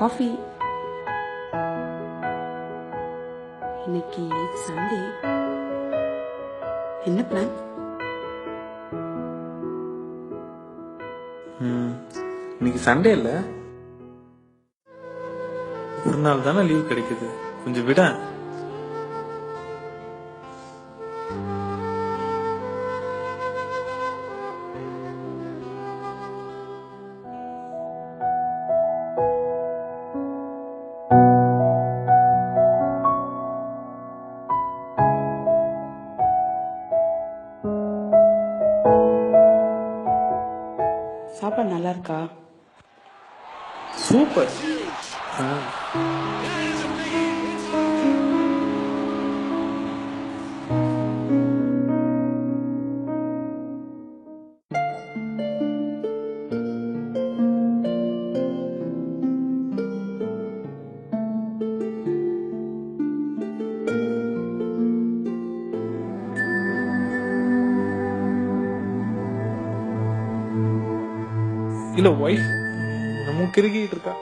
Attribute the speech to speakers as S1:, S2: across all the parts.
S1: Coffee. இன்னைக்கு Sunday என்ன plan
S2: இன்னைக்கு சண்டே இல்ல. ஒரு நாள் தானே லீவ் கிடைக்குது. கொஞ்சம் விட
S1: நல்லா இருக்கா
S2: சூப்பர் இல்ல ஒய்ஃப் நம்ம கிறுகிட்டு இருக்கா?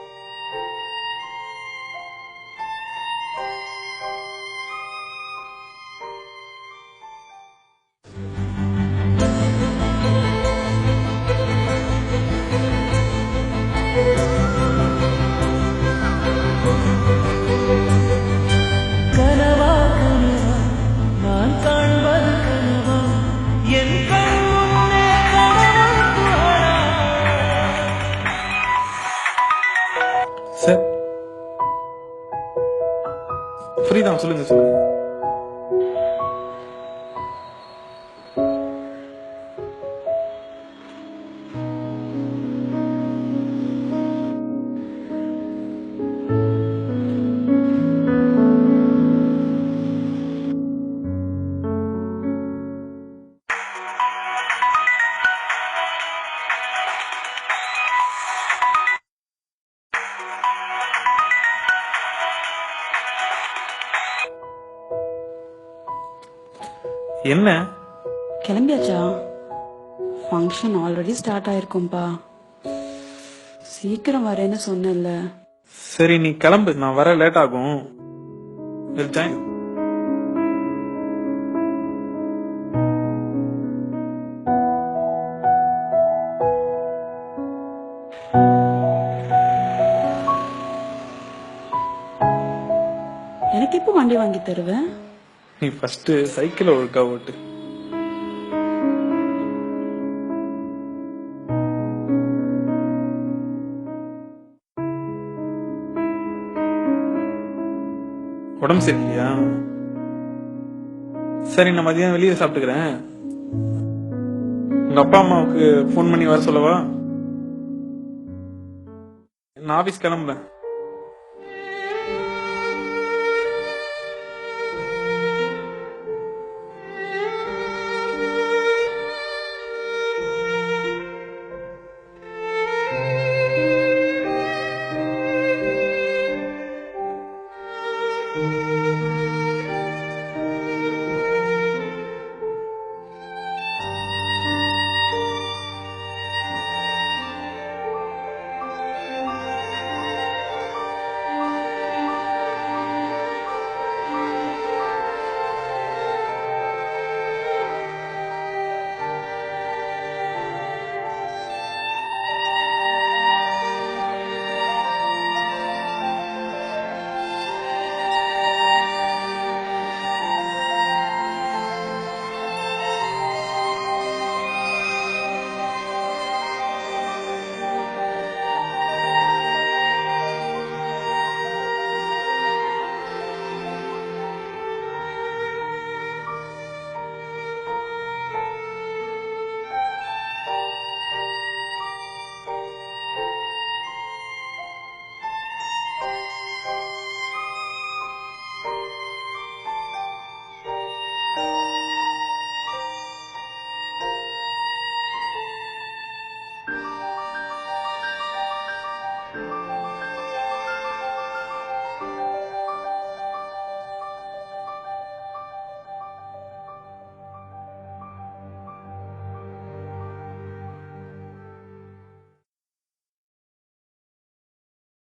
S2: 出了你吃了 என்ன?
S1: கிளம்பியாச்சா? ஃபங்க்ஷன் ஆல்ரெடி ஸ்டார்ட் ஆயிருக்கும்பா. சீக்கிரம் வரேன்னு சொன்னேன்ல.
S2: சரி நீ கிளம்பு. நான் வர லேட் ஆகும்.
S1: எனக்கு எப்போ வண்டி வாங்கி தருவேன்
S2: நீ ஃபர்ஸ்ட் சைக்கிள் ஒழுக்கா ஓட்டு. உடம்பு சரியில்லையா? சரி நான் மதியம் வெளியே சாப்பிட்டுக்கிறேன். உங்க அப்பா அம்மாவுக்கு ஃபோன் பண்ணி வர சொல்லவா? நான் ஆபீஸ் கிளம்புறேன்.